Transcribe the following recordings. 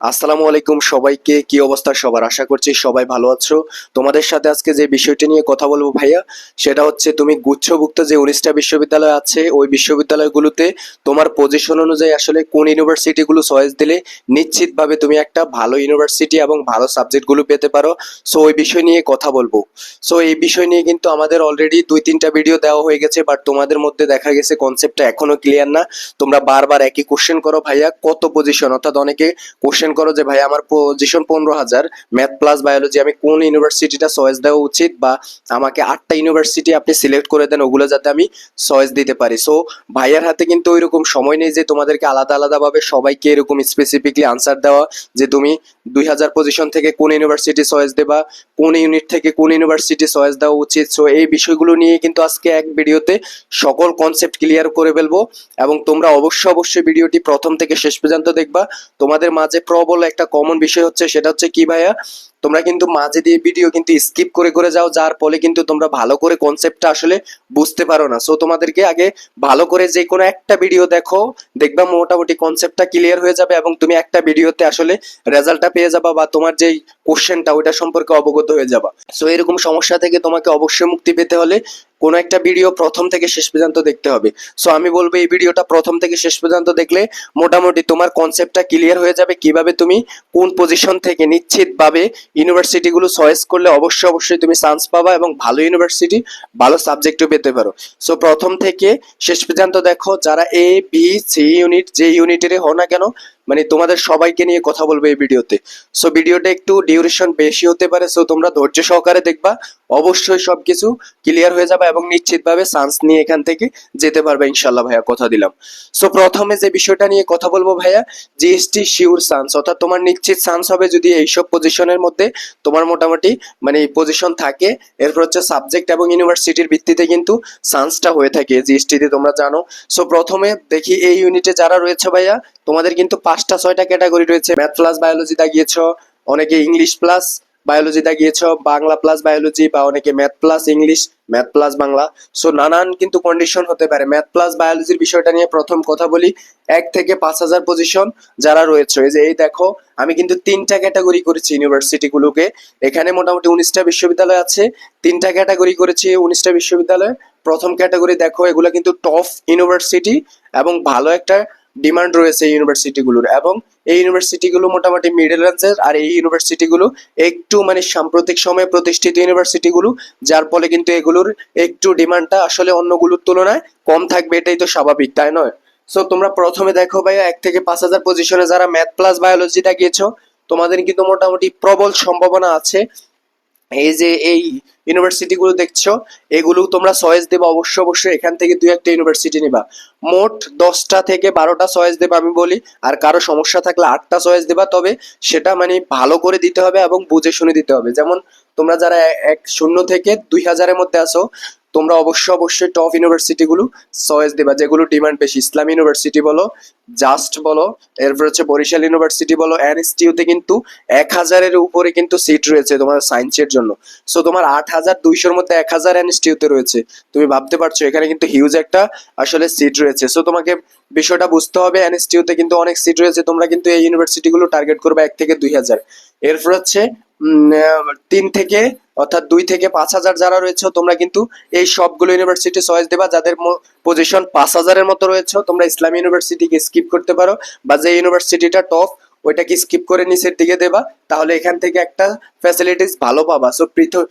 আসসালামু আলাইকুম সবাইকে, কি অবস্থা সবার? আশা করছি সবাই ভালো আছো। তোমাদের সাথে আজকে যে বিষয়টি নিয়ে কথা বলব ভাইয়া, সেটা হচ্ছে তুমি গুচ্ছভুক্ত যে উনিশটা বিশ্ববিদ্যালয় আছে, ওই বিশ্ববিদ্যালয়গুলোতে তোমার পজিশন অনুযায়ী আসলে কোন ইউনিভার্সিটিগুলো চয়েস দিলে নিশ্চিতভাবে তুমি একটা ভালো ইউনিভার্সিটি এবং ভালো সাবজেক্টগুলো পেতে পারো। সো ওই বিষয় নিয়ে কথা বলব। সো এই বিষয় নিয়ে কিন্তু আমাদের অলরেডি দুই তিনটা ভিডিও দেওয়া হয়ে গেছে বাট তোমাদের মধ্যে দেখা গেছে কনসেপ্টটা এখনও ক্লিয়ার না। তোমরা বারবার একই কোশ্চেন করো ভাইয়া, কত পজিশন অর্থাৎ অনেকে কোশ্চেন করো যে, ভাই, আমার পজিশন পনেরো হাজার। ম্যাথ প্লাস বায়োলজি আমি কোন ইউনিভার্সিটিটা চয়েস দেওয়া উচিত বা আমাকে আটটা ইউনিভার্সিটি আপনি সিলেক্ট করে দেন, ওগুলো যাতে আমি চয়েস দিতে পারি? সো ভাইয়ার হাতে কিন্তু ওইরকম সময় নেই যে, তোমাদেরকে আলাদা আলাদাভাবে সবাইকে এরকম স্পেসিফিকলি আনসার দেওয়া যে, তুমি দুই হাজার পজিশন থেকে কোন ইউনিভার্সিটি চয়েস দেবা, কোন ইউনিট থেকে কোন ইউনিভার্সিটি চয়েস দেওয়া উচিত? সো এই বিষয়গুলো নিয়ে কিন্তু আজকে এক ভিডিওতে সকল কনসেপ্ট ক্লিয়ার করে ফেলব এবং তোমরা অবশ্যই অবশ্যই ভিডিওটি প্রথম থেকে শেষ পর্যন্ত দেখবা। তোমাদের মাঝে প্রবল একটা কমন বিষয় হচ্ছে সেটা হচ্ছে কি ভাইয়া? তোমরা কিন্তু মাঝে দিয়ে ভিডিও কিন্তু স্কিপ করে করে যাও, যার ফলে কিন্তু তোমরা ভালো করে কনসেপ্টটা আসলে বুঝতে পারো না। সো তোমাদেরকে আগে ভালো করে যে কোনো একটা ভিডিও দেখো, দেখবা মোটামুটি কনসেপ্টটা ক্লিয়ার হয়ে যাবে এবং তুমি একটা ভিডিওতে আসলে রেজাল্টটা পেয়ে যাবা বা তোমার যেই কোশ্চেনটা ওইটা সম্পর্কে অবগত হয়ে যাবা। সো এরকম সমস্যা থেকে তোমাকে অবশ্যই মুক্তি পেতে হলে কোনো একটা ভিডিও প্রথম থেকে শেষ পর্যন্ত দেখতে হবে। সো আমি বলব এই ভিডিওটা প্রথম থেকে শেষ পর্যন্ত দেখলে মোটামুটি তোমার কনসেপ্টটা ক্লিয়ার হয়ে যাবে কীভাবে তুমি কোন পজিশন থেকে নিশ্চিতভাবে ইউনিভার্সিটিগুলো চয়েস করলে অবশ্যই অবশ্যই তুমি চান্স পাবা এবং ভালো ইউনিভার্সিটি ভালো সাবজেক্টও পেতে পারো। সো প্রথম থেকে শেষ পর্যন্ত দেখো যারা এ বি সি ইউনিট যে ইউনিটেরই হও না কেন মানে তোমাদের সবাইকে নিয়ে কথা বলব এই ভিডিওতে। সো ভিডিওটা একটু ডিউরেশন বেশি হতে পারে সো তোমরা ধৈর্য সহকারে দেখবা। অবশ্যই সবকিছু ক্লিয়ার হয়ে যাবে এবং নিশ্চিতভাবে চান্স নিয়ে এখান থেকে যেতে পারবে ইনশাল্লাহ ভাইয়া, কথা দিলাম। সো প্রথমে যে বিষয়টা নিয়ে কথা বলব ভাইয়া জিএসটি শিওর চান্স অর্থাৎ তোমার নিশ্চিত চান্স হবে যদি এইসব পজিশনের মধ্যে তোমার মোটামুটি মানে পজিশন থাকে। এরপর হচ্ছে সাবজেক্ট এবং ইউনিভার্সিটির ভিত্তিতে কিন্তু চান্সটা হয়ে থাকে জিএসটিতে তোমরা জানো। সো প্রথমে দেখি এই ইউনিটে যারা রয়েছে ভাইয়া তোমাদের কিন্তু পাঁচটা, ছয়টা ক্যাটাগরি রয়েছে। ম্যাথ প্লাস, বায়োলজি দাগিয়েছ অনেকে ইংলিশ প্লাস, বায়োলজি দাগিয়েছ বাংলা প্লাস, বায়োলজি, বা অনেকে math plus, English, math plus, Bangla. So নানান কিন্তু কন্ডিশন হতে পারে। ম্যাথ প্লাস, বায়োলজির বিষয়টা নিয়ে প্রথম কথা বলি, এক থেকে পাঁচ হাজার পজিশন যারা রয়েছে। এই যে, এই দেখো, আমি কিন্তু তিনটা ক্যাটাগরি করেছি ইউনিভার্সিটিগুলোকে। এখানে মোটামুটি উনিশটা বিশ্ববিদ্যালয় আছে। তিনটা ক্যাটাগরি করেছি উনিশটা বিশ্ববিদ্যালয়। প্রথম ক্যাটাগরি দেখো, এগুলো কিন্তু টপ ইউনিভার্সিটি এবং ভালো একটা ডিমান্ড রয়েছে এই ইউনিভার্সিটিগুলোর। এবং এই ইউনিভার্সিটিগুলো মোটামুটি মিডল রেঞ্জের আর এই ইউনিভার্সিটিগুলো একটু মানে সাম্প্রতিক সময়ে প্রতিষ্ঠিত ইউনিভার্সিটিগুলো, যার ফলে কিন্তু এগুলোর একটু ডিমান্ডটা আসলে অন্যগুলোর তুলনায় কম থাকবে, এটাই তো স্বাভাবিক, তাই নয়? সো তোমরা প্রথমে দেখো ভাইয়া, এক থেকে পাঁচ হাজার পজিশনে যারা ম্যাথ প্লাস বায়োলজিটা গিয়েছো তোমাদের কিন্তু মোটামুটি প্রবল সম্ভাবনা আছে। এই যে এই ইউনিভার্সিটিগুলো দেখছ, এগুলো তোমরা চয়েস দেবে অবশ্যই অবশ্যই, এখান থেকে দুই একটা ইউনিভার্সিটি নিবা। মোট দশটা থেকে বারোটা চয়েস দেবে আমি বলি, আর কারও সমস্যা থাকলে আটটা চয়েস দেবা, তবে সেটা মানে ভালো করে দিতে হবে এবং বুঝে শুনে দিতে হবে। যেমন তোমরা যারা এক শূন্য থেকে দুই হাজারের মধ্যে আসো তোমরা অবশ্যই অবশ্যই টপ ইউনিভার্সিটিগুলো চয়েস দেবা, যেগুলো ডিমান্ড বেশি। ইসলাম ইউনিভার্সিটি বলো জাস্ট বলো, এরপর হচ্ছে বরিশাল ইউনিভার্সিটি বলো, এনএসটিউতে কিন্তু এক হাজারের উপরে কিন্তু সিট রয়েছে তোমার সায়েন্সের জন্য। সো তোমার আট হাজার দুইশোর মধ্যে এক হাজার এনএসটিউতে রয়েছে। তুমি ভাবতে পারছ, এখানে কিন্তু হিউজ একটা আসলে সিট রয়েছে। সো তোমাকে বিষয়টা বুঝতে হবে, এনএসটিউতে কিন্তু অনেক সিট রয়েছে, তোমরা কিন্তু এই ইউনিভার্সিটিগুলো টার্গেট করবে এক থেকে দুই হাজার। এরপর হচ্ছে তিন থেকে, অর্থাৎ দুই থেকে পাঁচ হাজার যারা রয়েছে, তোমরা কিন্তু এই সবগুলো ইউনিভার্সিটি চয়েস দেবা। যাদের পজিশন পাঁচ হাজারের মতো রয়েছে, তোমরা ইসলামী ইউনিভার্সিটিকে স্কিপ করতে পারো বা যে ইউনিভার্সিটিটা টপ ওইটাকে স্কিপ করে নিচের দিকে দেবা। তাহলে এখান থেকে একটা ফ্যাসিলিটিস ভালো পাবা। সো পৃথক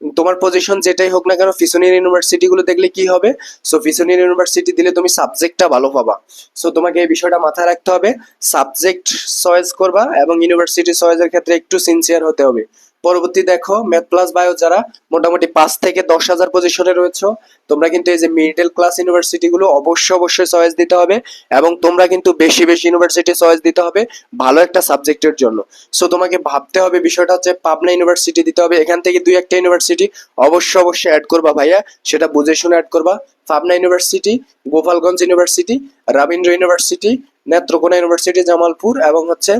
তোমার পজিশন যেটাই হোক না কেন ফিসোনিয়ার ইউনিভার্সিটি গুলো দেখলে কি হবে? সো ফিসোনিয়ার ইউনিভার্সিটি দিলে তুমি সাবজেক্টটা ভালো পাবা। সো তোমাকে এই বিষয়টা মাথায় রাখতে হবে। সাবজেক্ট চয়েস করবা এবং ইউনিভার্সিটি চয়েসের ক্ষেত্রে একটু সিনসিয়ার হতে হবে। পরবর্তী দেখো ম্যাথ প্লাস বায়ো যারা মোটামুটি পাঁচ থেকে দশ হাজার পজিশনে রয়েছে, তোমরা কিন্তু এই যে মিডল ক্লাস ইউনিভার্সিটি গুলো অবশ্যই অবশ্যই চয়েস দিতে হবে এবং তোমরা কিন্তু বেশি বেশি ইউনিভার্সিটি চয়েস দিতে হবে ভালো একটা সাবজেক্টের জন্য। সো তোমাকে ভাবতে হবে বিষয়টা হচ্ছে পাবনা ইউনিভার্সিটি দিতে হবে, এখান থেকে দুই একটা ইউনিভার্সিটি অবশ্যই অবশ্যই অ্যাড করবা ভাইয়া, সেটা বুঝে শুনে অ্যাড করবা। Pabna university Gopalganj university Rabindra university Netrokona university Jamalpur এবং হচ্ছে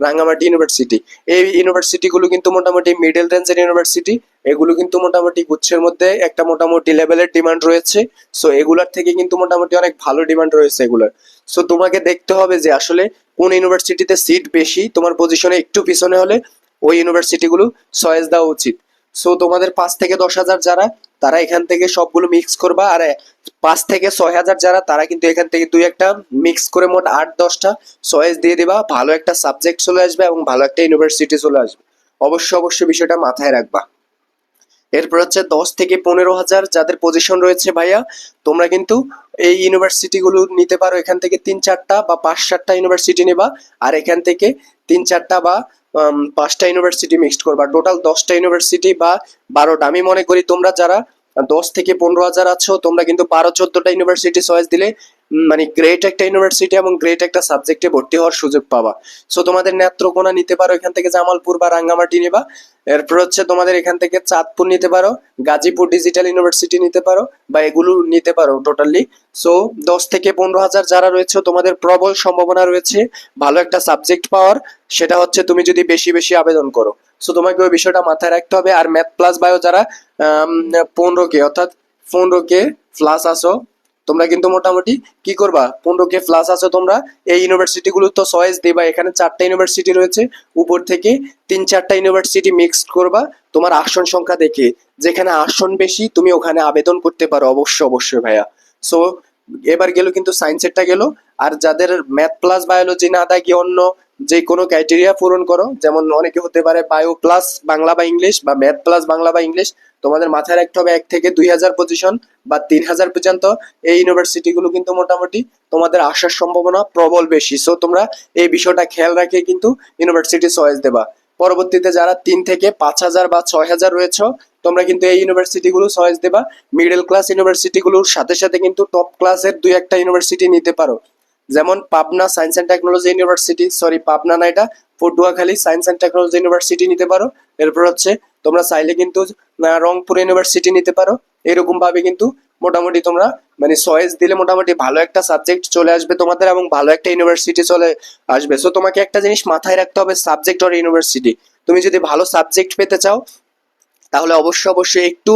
রাঙ্গামাটি ইউনিভার্সিটি এই ইউনিভার্সিটিগুলো কিন্তু মোটামুটি মিডল রেঞ্জের ইউনিভার্সিটি এগুলো কিন্তু মোটামুটি গুচ্ছের মধ্যে একটা মোটামুটি লেভেলের ডিমান্ড রয়েছে। সো এগুলার থেকে কিন্তু মোটামুটি অনেক ভালো ডিমান্ড রয়েছে এগুলার। সো তোমাকে দেখতে হবে যে আসলে কোন ইউনিভার্সিটিতে সিট বেশি, তোমার পজিশনে একটু পিছনে হলে ওই ইউনিভার্সিটিগুলো চয়েস দেওয়া উচিত। সো তোমাদের পাঁচ থেকে দশ হাজার যারা, তারা এখান থেকে সবগুলো মিক্স করবা। আর পাঁচ থেকে ছয় হাজার যারা, তারা কিন্তু এখান থেকে দুই একটা মিক্স করে মোট আট, দশটা চয়েস দিয়ে দিবা। ভালো একটা সাবজেক্ট চলে আসবে এবং ভালো একটা ইউনিভার্সিটি চলে আসবে। অবশ্যই অবশ্যই বিষয়টা মাথায় রাখবা। এরপর হচ্ছে দশ থেকে পনেরো হাজার যাদের পজিশন রয়েছে ভাইয়া, তোমরা কিন্তু এই ইউনিভার্সিটিগুলো নিতে পারো। এখান থেকে তিন চারটা বা পাঁচ সাতটা ইউনিভার্সিটি নেবা। আর এখান থেকে তিন চারটা বা পাঁচটা ইউনিভার্সিটি মিক্সড করবা। টোটাল দশটা ইউনিভার্সিটি বা বারোটা। আমি মনে করি তোমরা যারা দশ থেকে পনেরো হাজার আছো, তোমরা কিন্তু বারো, চোদ্দটা ইউনিভার্সিটি চয়েস দিলে মানে গ্রেট একটা ইউনিভার্সিটি এবং গ্রেট একটা সাবজেক্টে ভর্তি হওয়ার সুযোগ পাবা। সো তোমাদের নেত্রকোনা নিতে পারো, এখান থেকে জামালপুর বা রাঙ্গামাটি নিবা। এরপর হচ্ছে তোমাদের এখান থেকে চাঁদপুর নিতে পারো, গাজীপুর ডিজিটাল ইউনিভার্সিটি নিতে পারো বা এগুলো নিতে পারো টোটালি সো দশ থেকে পনেরো হাজার যারা রয়েছে, তোমাদের প্রবল সম্ভাবনা রয়েছে, ভালো একটা সাবজেক্ট পাওয়ার, সেটা হচ্ছে তুমি যদি বেশি বেশি আবেদন করো। সো তোমাকে ওই বিষয়টা মাথায় রাখতে হবে। আর ম্যাথ প্লাস বায়ো যারা পনেরো কে, অর্থাৎ পনেরো কে প্লাস আসো তোমরা কিন্তু মোটামুটি কি করবা? পনেরো কে প্লাস আছো তোমরা। এই ইউনিভার্সিটিগুলো তো চয়েস দেবা। এখানে চারটা ইউনিভার্সিটি রয়েছে। উপর থেকে তিন চারটা ইউনিভার্সিটি মিক্সড করবা। তোমার আসন সংখ্যা দেখে। যেখানে আসন বেশি, তুমি ওখানে আবেদন করতে পারো। অবশ্য অবশ্যই ভাইয়া। সো এবার গেল কিন্তু সায়েন্সেরটা গেল। আর যাদের ম্যাথ প্লাস বায়োলজি না থাকে অন্য যে কোনো ক্রাইটেরিয়া পূরণ করো, যেমন অনেকে হতে পারে বায়ো প্লাস বাংলা বা ইংলিশ বা ম্যাথ প্লাস বাংলা বা ইংলিশ তোমাদের মাথায় রাখতে হবে এক থেকে দুই হাজার পজিশন বা তিন হাজার পর্যন্ত। এই ইউনিভার্সিটিগুলো কিন্তু মোটামুটি তোমাদের আসার সম্ভাবনা প্রবল বেশি। সো তোমরা এই বিষয়টা খেয়াল রাখে কিন্তু ইউনিভার্সিটি চয়েস দেবা। পরবর্তীতে যারা তিন থেকে পাঁচ হাজার বা ছয় হাজার রয়েছে, তোমরা কিন্তু এই ইউনিভার্সিটিগুলো চয়েস দেবা। মিডল ক্লাস ইউনিভার্সিটিগুলোর সাথে সাথে কিন্তু টপ ক্লাসের দুই একটা ইউনিভার্সিটি নিতে পারো। যেমন Pabna science and technology university sorry Pabna না এটা, Patuakhali science and technology university নিতে পারো। এরপর হচ্ছে তোমরা চাইলে কিন্তু রংপুর ইউনিভার্সিটি নিতে পারো। এরকম ভাবে কিন্তু মোটামুটি তোমরা মানে চয়েস দিলে মোটামুটি ভালো একটা সাবজেক্ট চলে আসবে তোমাদের এবং ভালো একটা ইউনিভার্সিটি চলে আসবে। সো তোমাকে একটা জিনিস মাথায় রাখতে হবে সাবজেক্ট অর ইউনিভার্সিটি তুমি যদি ভালো সাবজেক্ট পেতে চাও, তাহলে অবশ্যই অবশ্যই একটু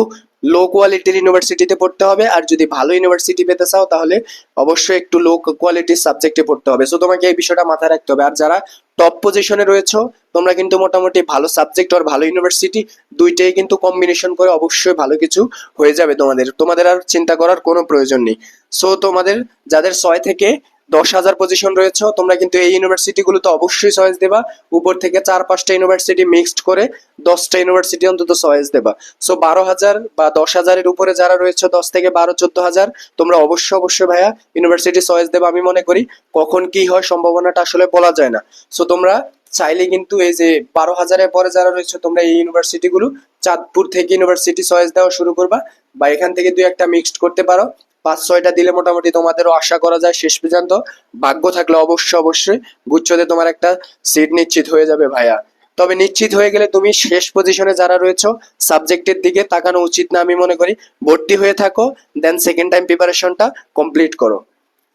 লো কোয়ালিটির ইউনিভার্সিটিতে পড়তে হবে। আর যদি ভালো ইউনিভার্সিটি পেতে চাও, তাহলে অবশ্যই একটু লো কোয়ালিটির সাবজেক্টে পড়তে হবে। সো তোমাকে এই বিষয়টা মাথায় রাখতে হবে। আর যারা টপ পজিশনে রয়েছে, তোমরা কিন্তু মোটামুটি ভালো সাবজেক্ট আর ভালো ইউনিভার্সিটি দুইটাই কিন্তু কম্বিনেশন করে অবশ্যই ভালো কিছু হয়ে যাবে তোমাদের। তোমাদের আর চিন্তা করার কোনো প্রয়োজন নেই। সো তোমাদের, যাদের ছয় থেকে দশ হাজার পজিশন রয়েছে। তোমরা কিন্তু এই ইউনিভার্সিটিগুলোতে অবশ্যই চয়েস দেবা। উপর থেকে চার পাঁচটা ইউনিভার্সিটি মিক্সড করে দশটা ইউনিভার্সিটি অন্তত চয়েস দেবা। সো বারো হাজার বা দশ হাজারের উপরে যারা রয়েছে, দশ থেকে বারো, চোদ্দ হাজার, তোমরা অবশ্যই অবশ্যই ভাইয়া ইউনিভার্সিটি চয়েস দেবা আমি মনে করি। কখন কি হয় সম্ভাবনাটা আসলে বলা যায় না। সো তোমরা চাইলে কিন্তু এই যে বারো হাজারের পরে যারা রয়েছে, তোমরা এই ইউনিভার্সিটিগুলো চাঁদপুর থেকে ইউনিভার্সিটি চয়েস দেওয়া শুরু করবা বা এখান থেকে দুই একটা মিক্সড করতে পারো। পাঁচ ছয়টা দিলে মোটামুটি তোমাদেরও আশা করা যায় শেষ পর্যন্ত। ভাগ্য থাকলে অবশ্যই অবশ্যই গুচ্ছতে তোমার একটা সিট নিশ্চিত হয়ে যাবে ভাইয়া। তবে নিশ্চিত হয়ে গেলে তুমি শেষ পজিশনে যারা রয়েছে সাবজেক্টের দিকে তাকানো উচিত না আমি মনে করি। ভর্তি হয়ে থাকো দেন সেকেন্ড টাইম প্রিপারেশনটা কমপ্লিট করো।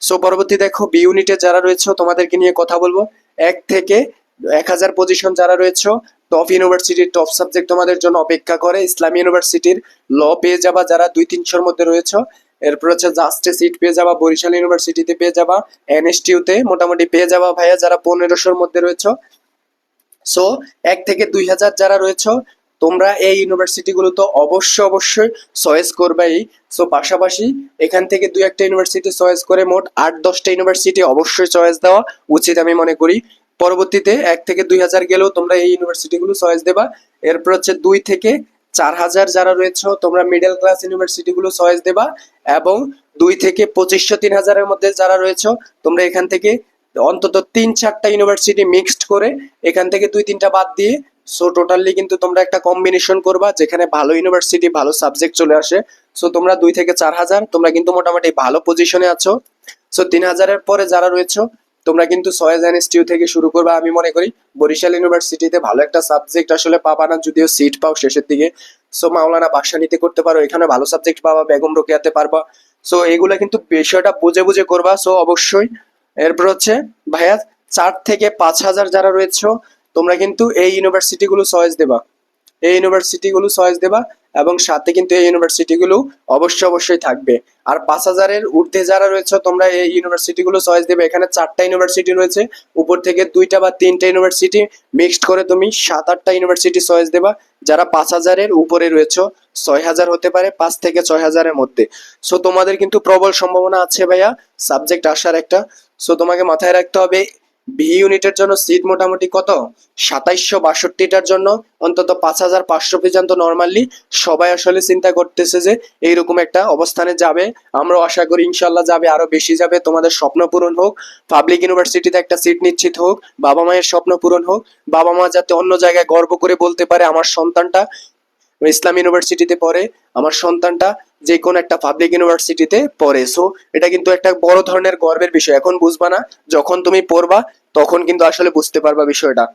সো পরবর্তী দেখো বি ইউনিটে যারা রয়েছে, তোমাদেরকে নিয়ে কথা বলব। এক থেকে এক হাজার পজিশন যারা রয়েছে টপ ইউনিভার্সিটির টপ সাবজেক্ট তোমাদের জন্য অপেক্ষা করে। ইসলামী ইউনিভার্সিটির ল পেয়ে যাবা যারা দুই তিনশোর মধ্যে রয়েছে। এরপর হচ্ছে জাস্টে সিট পেয়ে যাবা, বরিশাল ইউনিভার্সিটিতে পেয়ে যাবা এনএসটিউতে মোটামুটি পেয়ে যাবা ভাইয়া যারা পনেরোশোর মধ্যে রয়েছে। সো এক থেকে দুই হাজার যারা রয়েছে, তোমরা এই ইউনিভার্সিটিগুলো তো অবশ্যই অবশ্যই চয়েস করবেই। সো পাশাপাশি এখান থেকে দুই একটা ইউনিভার্সিটি চয়েস করে মোট আট দশটা ইউনিভার্সিটি অবশ্যই চয়েস দেওয়া উচিত আমি মনে করি। পরবর্তীতে এক থেকে দুই হাজার গেলেও তোমরা এই ইউনিভার্সিটিগুলো চয়েস দেবা। এরপর হচ্ছে দুই থেকে চার হাজার যারা রয়েছে, তোমরা মিডল ক্লাস ইউনিভার্সিটিগুলো চয়েস দেবা এবং দুই থেকে পঁচিশশো তিন হাজারের মধ্যে যারা রয়েছে, তোমরা এখান থেকে অন্তত তিন চারটা ইউনিভার্সিটি মিক্সড করে এখান থেকে দুই তিনটা বাদ দিয়ে সো টোটালি কিন্তু তোমরা একটা কম্বিনেশন করবা যেখানে ভালো ইউনিভার্সিটি ভালো সাবজেক্ট চলে আসে। সো তোমরা দুই থেকে চার হাজার তোমরা কিন্তু মোটামুটি ভালো পজিশনে আছো। সো তিন হাজারের পরে যারা রয়েছে তোমরা কিন্তু সয়েজ ইনস্টিউ থেকে শুরু করবে, আমি মনে করি। বরিশাল ইউনিভার্সিটিতে ভালো একটা সাবজেক্ট আসলে পাবা না, যদিও সিট পাও শেষের দিকে। সো মাওলানা বাসানিতে করতে পারো, এখানে ভালো সাবজেক্ট পাবা, বেগম রোকেয়াতে পারবা। সো এগুলা কিন্তু বিষয়টা বুঝে বুঝে করবা। সো অবশ্যই। এরপর হচ্ছে, ভাইয়া, চার থেকে পাঁচ হাজার যারা রয়েছে, তোমরা কিন্তু এই ইউনিভার্সিটিগুলো চয়েস দেবা। এই ইউনিভার্সিটিগুলো চয়েস দেবা। এবং সাথে কিন্তু এই ইউনিভার্সিটিগুলো অবশ্যই অবশ্যই থাকবে। আর পাঁচ হাজারের ঊর্ধ্বে যারা রয়েছে, তোমরা এই ইউনিভার্সিটিগুলো চয়েস দেবে। এখানে চারটা ইউনিভার্সিটি রয়েছে, উপর থেকে দুইটা বা তিনটা ইউনিভার্সিটি মিক্সড করে তুমি সাত আটটা ইউনিভার্সিটি চয়েস দেবা। যারা পাঁচ হাজারের উপরে রয়েছে, ছয় হাজার হতে পারে, পাঁচ থেকে ছয় হাজারের মধ্যে। সো তোমাদের কিন্তু প্রবল সম্ভাবনা আছে ভাইয়া সাবজেক্ট আসার একটা। সো তোমাকে মাথায় রাখতে হবে বি ইউনিটের জন্য সিট মোটামুটি কত? সাতাইশশো বাষট্টিটার জন্য। অন্তত পাঁচ হাজার পাঁচশো পর্যন্ত নর্মালি সবাই আসলে চিন্তা করতেছে যে এইরকম একটা অবস্থানে যাবে। আমরা আশা করি ইনশাল্লাহ যাবে, আরও বেশি যাবে। তোমাদের স্বপ্ন পূরণ হোক পাবলিক ইউনিভার্সিটিতে একটা সিট নিশ্চিত হোক, বাবা মায়ের স্বপ্ন পূরণ হোক। বাবা মা যাতে অন্য জায়গায় গর্ব করে বলতে পারে আমার সন্তানটা। ইসলাম ইউনিভার্সিটিতে পড়ে, আমার সন্তানটা যে কোনো একটা পাবলিক ইউনিভার্সিটিতে পড়ে। সো এটা কিন্তু একটা বড় ধরনের গর্বের বিষয়। এখন বুঝবা না, যখন তুমি পড়বা, তখন কিন্তু আসলে বুঝতে পারবা বিষয়টা।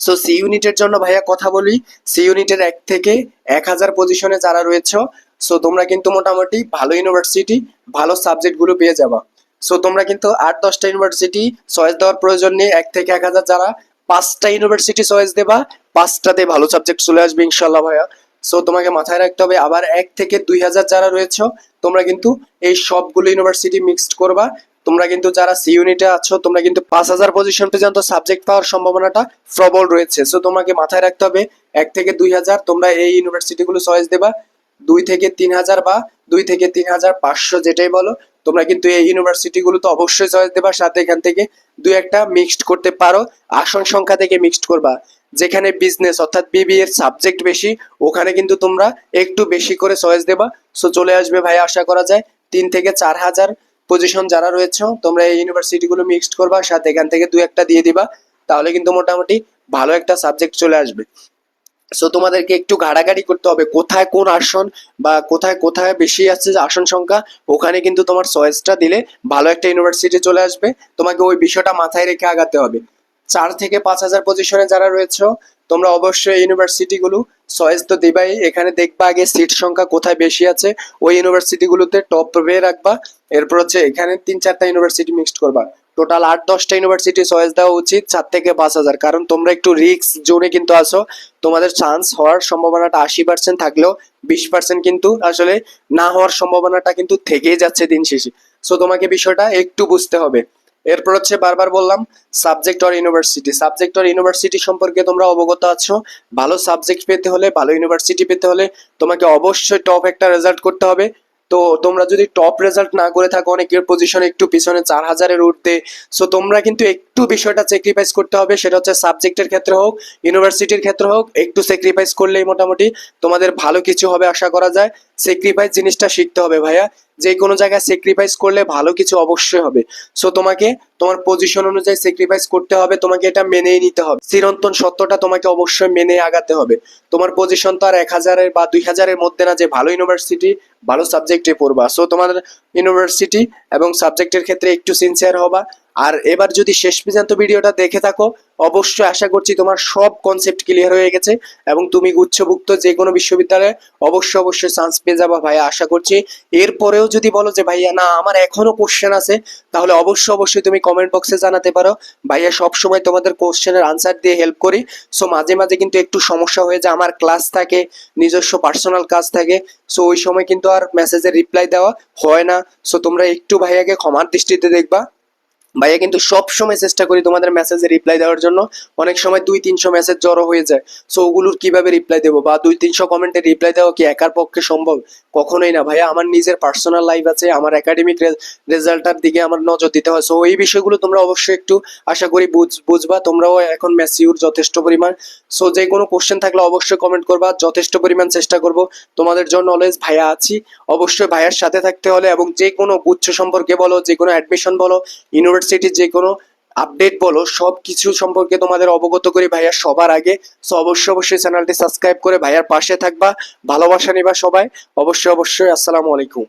সো সি ইউনিটের জন্য ভাইয়া কথা বলি। সি ইউনিটের এক থেকে এক হাজার পজিশনে যারা রয়েছে সো তোমরা কিন্তু মোটামুটি ভালো ইউনিভার্সিটি, ভালো সাবজেক্টগুলো পেয়ে যাবা। সো তোমরা কিন্তু আট দশটা ইউনিভার্সিটি চয়েস দেওয়ার প্রয়োজন নেই। এক থেকে এক হাজার যারা পাঁচটা ইউনিভার্সিটি চয়েস দেবা পাঁচটাতে ভালো সাবজেক্ট চলে আসবে ইনশাল্লাহ ভাইয়া। সো তোমাকে মাথায় রাখতে হবে, আবার এক থেকে দুই হাজার যারা রয়েছে, তোমরা কিন্তু এই সবগুলো ইউনিভার্সিটি মিক্সড করবা। তোমরা কিন্তু যারা সি ইউনিটে আছো, তোমরা কিন্তু পাঁচ হাজার পজিশন পর্যন্ত সাবজেক্ট পাওয়ার সম্ভাবনাটা প্রবল রয়েছে। সো তোমাকে মাথায় রাখতে হবে, এক থেকে দুই হাজার তোমরা এই ইউনিভার্সিটিগুলো চয়েস দেবা। দুই থেকে তিন হাজার বা দুই থেকে তিন হাজার পাঁচশো যেটাই বলো, তোমরা কিন্তু এই ইউনিভার্সিটিগুলো তো অবশ্যই চয়েস দেবা। সাথে এখান থেকে দুই একটা মিক্সড করতে পারো। আসন সংখ্যা থেকে মিক্সড করবা। যেখানে বিজনেস অর্থাৎ বিবি এর সাবজেক্ট বেশি, ওখানে কিন্তু তোমরা একটু বেশি করে চয়েস দেবা। সো চলে আসবে ভাই, আশা করা যায়, তিন থেকে চার হাজার পজিশন যারা রয়েছে, তোমরা এই ইউনিভার্সিটিগুলো মিক্সড করবা, সাথে এখান থেকে দু একটা দিয়ে দিবা, তাহলে কিন্তু মোটামুটি ভালো একটা সাবজেক্ট চলে আসবে। সো তোমাদেরকে একটু ঘাড়াঘাড়ি করতে হবে, কোথায় কোন আসন বা কোথায় কোথায় বেশি আছে আসন সংখ্যা, ওখানে কিন্তু তোমার চয়েসটা দিলে ভালো একটা ইউনিভার্সিটি চলে আসবে। তোমাকে ওই বিষয়টা মাথায় রেখে আগাতে হবে। চার থেকে পাঁচ হাজার পজিশনে যারা রয়েছে, তোমরা অবশ্যই ইউনিভার্সিটিগুলো চয়েস তো দিবাই। এখানে দেখবা আগে সিট সংখ্যা কোথায় বেশি আছে, ওই ইউনিভার্সিটিগুলোতে টপ পেয়ে রাখবা। এরপর হচ্ছে এখানে তিন চারটা ইউনিভার্সিটি মিক্সড করবা। টোটাল আট দশটা ইউনিভার্সিটি চয়েস দেওয়া উচিত চার থেকে পাঁচ হাজার। কারণ তোমরা একটু রিস্ক জোনে কিন্তু আসো তোমাদের চান্স হওয়ার সম্ভাবনাটা আশি পার্সেন্ট থাকলেও বিশ পার্সেন্ট কিন্তু আসলে না হওয়ার সম্ভাবনাটা কিন্তু থেকেই যাচ্ছে দিন শেষে। সো তোমাকে বিষয়টা একটু বুঝতে হবে। এরপর হচ্ছে বারবার বললাম subject or university subject or university সম্পর্কে তোমরা অবগত আছো। ভালো সাবজেক্ট পেতে হলে, ভালো ইউনিভার্সিটি পেতে হলে তোমাকে অবশ্যই টপ একটা রেজাল্ট করতে হবে। তো তোমরা যদি টপ রেজাল্ট না করে থাকো, অনেকের পজিশন একটু পিছনে চার হাজারের উঠতে সো তোমরা কিন্তু একটু বিষয়টা স্যাক্রিফাইস করতে হবে, সেটা হচ্ছে সাবজেক্টের ক্ষেত্রে হোক ইউনিভার্সিটির ক্ষেত্রে হোক, একটু স্যাক্রিফাইস করলেই মোটামুটি তোমাদের ভালো কিছু হবে আশা করা যায়। স্যাক্রিফাইস জিনিসটা শিখতে হবে ভাইয়া। যে কোনো জায়গায় স্যাক্রিফাইস করলে ভালো কিছু অবশ্যই হবে। সো তোমাকে তোমার পজিশন অনুযায়ী স্যাক্রিফাইস করতে হবে, তোমাকে এটা মেনেই নিতে হবে। চিরন্তন সত্যটা তোমাকে অবশ্যই মেনে আগাতে হবে। তোমার পজিশন তো আর এক হাজারের বা দুই হাজারের মধ্যে না যে ভালো ইউনিভার্সিটি ভালো সাবজেক্টে পড়বা। সো তোমার ইউনিভার্সিটি এবং সাবজেক্টের ক্ষেত্রে একটু সিনসিয়ার হবা। আর এবার যদি শেষ পর্যন্ত ভিডিওটা দেখে থাকো, অবশ্যই আশা করছি তোমার সব কনসেপ্ট ক্লিয়ার হয়ে গেছে এবং তুমি গুচ্ছভুক্ত যে কোনো বিশ্ববিদ্যালয়ে অবশ্যই অবশ্যই চান্স পেয়ে যাবা ভাইয়া, আশা করছি। এরপরেও যদি বলো যে ভাইয়া, না, আমার এখনও কোশ্চেন আছে, তাহলে অবশ্যই অবশ্যই তুমি কমেন্ট বক্সে জানাতে পারো। ভাইয়া, সবসময় তোমাদের কোশ্চেনের আনসার দিয়ে হেল্প করি। সো মাঝে মাঝে কিন্তু একটু সমস্যা হয়ে যায়, আমার ক্লাস থাকে, নিজস্ব পার্সোনাল কাজ থাকে। সো ওই সময় কিন্তু আর মেসেজের রিপ্লাই দেওয়া হয় না। সো তোমরা একটু ভাইয়াকে ক্ষমার দৃষ্টিতে দেখবা। ভাইয়া কিন্তু সব সময় চেষ্টা করি তোমাদের মেসেজে রিপ্লাই দেওয়ার জন্য। অনেক সময় দুই, তিনশো মেসেজ জড়ো হয়ে যায়। সো ওগুলোর কীভাবে রিপ্লাই দেবো? বা দুই, তিনশো কমেন্টে রিপ্লাই দেওয়া কি একার পক্ষে সম্ভব? কখনোই না। ভাইয়া, আমার নিজের পার্সোনাল লাইফ আছে, আমার একাডেমিক রেজাল্টার দিকে আমার নজর দিতে হয়। সো এই বিষয়গুলো তোমরা অবশ্যই একটু আশা করি বুঝ বুঝবা। তোমরাও এখন ম্যাসিউর যথেষ্ট পরিমাণ। সো যে কোনো কোশ্চেন থাকলে অবশ্যই কমেন্ট করবা। যথেষ্ট পরিমাণ চেষ্টা করব। তোমাদের জন্য অলওয়েজ ভাইয়া আছি। অবশ্যই ভাইয়ার সাথে থাকতে হলে এবং যে কোনো গুচ্ছ সম্পর্কে বলো, যে কোনো অ্যাডমিশন বলো ইউনিভার্সিটির যে কোনো আপডেট বলো সব কিছু সম্পর্কে তোমাদের অবগত করি ভাইয়া সবার আগে। সো অবশ্যই অবশ্যই চ্যানেলটি সাবস্ক্রাইব করে ভাইয়ার পাশে থাকবা। ভালোবাসা নিবা সবাই। অবশ্যই অবশ্যই, আসসালামু আলাইকুম।